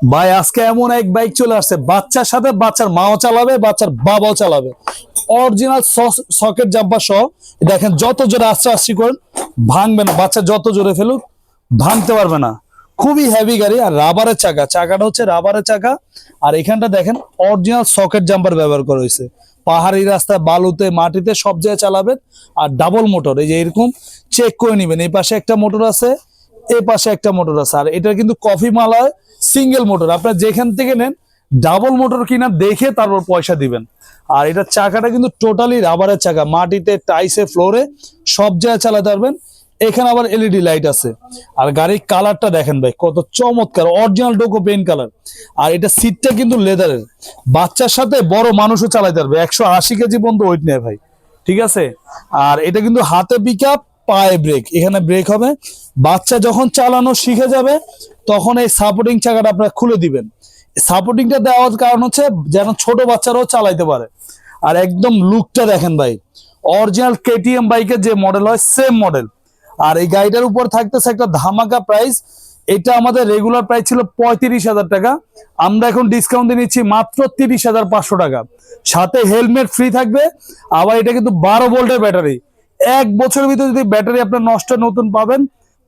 ভাই, আজকে এমন এক বাইক চলে আসছে, বাচ্চার সাথে বাচ্চার মাও চালাবে, বাচ্চার বাবাও চালাবে। অরিজিনাল সকেট জাম্পার সহ, দেখেন যত জোরে আস্তে আস্তে করেন, ভাঙবে না। বাচ্চা যত জোরে ফেলুক, ভাঙতে পারবে না। খুবই হেভি গাড়ি আর রাবারের চাকা। চাকাটা হচ্ছে রাবারের চাকা। আর এখানটা দেখেন অরিজিনাল সকেট জাম্পার ব্যবহার করা হয়েছে। পাহাড়ি রাস্তায় বালুতে, মাটিতে সব জায়গায় চালাবেন। আর ডাবল মোটর এই যে এরকম চেক করে নেবেন। এই পাশে একটা মোটর আছে। এই পাশে একটা মোটর আছে। আর এটা কিন্তু কফি মালায় সিঙ্গেল মোটর আপনার যেখান থেকে নেন ডাবল মোটর কিনা দেখে তারপর পয়সা দিবেন। আর এটা চাকাটা কিন্তু টোটালি রাবারের চাকা। মাটিতে টাইসে ফ্লোরে সব জায়গায় চালাতে পারবেন। এখানে আবার এলইডি লাইট আছে। আর গাড়ির কালারটা দেখেন ভাই, কত চমৎকার। অরিজিনাল ডোকো পেন কালার আর এটা সিটটা কিন্তু লেদারের বাচ্চার সাথে বড় মানুষও চালাতে পারবে। একশো আশি কেজি পর্যন্ত ওয়েট নেয় ভাই। ঠিক আছে? আর এটা কিন্তু হাতে পিক আপ পায়ে ব্রেক এখানে ব্রেক হবে। বাচ্চা যখন চালানো শিখে যাবে, তখন এই সাপোর্টিং চাকাটা আপনারা খুলে দিবেন। সাপোর্টিংটা দেওয়ার কারণ হচ্ছে যেন ছোট বাচ্চারাও চালাইতে পারে। আর একদম লুকটা দেখেন ভাই অরিজিনাল কেটিএম বাইকের যে মডেল হয় সেম মডেল আর এই গাড়িটার উপর থাকতেছে একটা ধামাকা প্রাইস এটা আমাদের রেগুলার প্রাইস ছিল পঁয়ত্রিশ হাজার টাকা। আমরা এখন ডিসকাউন্ট দিয়ে নিচ্ছি মাত্র তিরিশ হাজার পাঁচশো টাকা। সাথে হেলমেট ফ্রি থাকবে, আবার এটা কিন্তু বারো ভোল্টের ব্যাটারি এক বছরের ভিতরে যদি ব্যাটারি আপনার নষ্ট নতুন পাবেন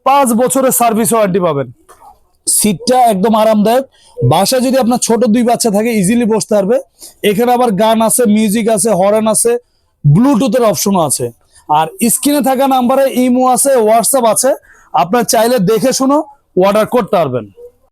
পাঁচ বছরের সার্ভিস ওয়ারেন্টি পাবেন। সিটটা একদম আরামদায়ক। বাসায় যদি আপনার ছোট দুই বাচ্চা থাকে ইজিলি বসতে পারবে। এখানে আবার গান আছে মিউজিক আছে হরেন আছে ব্লুটুথের অপশনও আছে। আর স্ক্রিনে থাকা নাম্বারে ইমো আছে হোয়াটসঅ্যাপ আছে। আপনার চাইলে দেখে শুনো অর্ডার করতে পারবেন।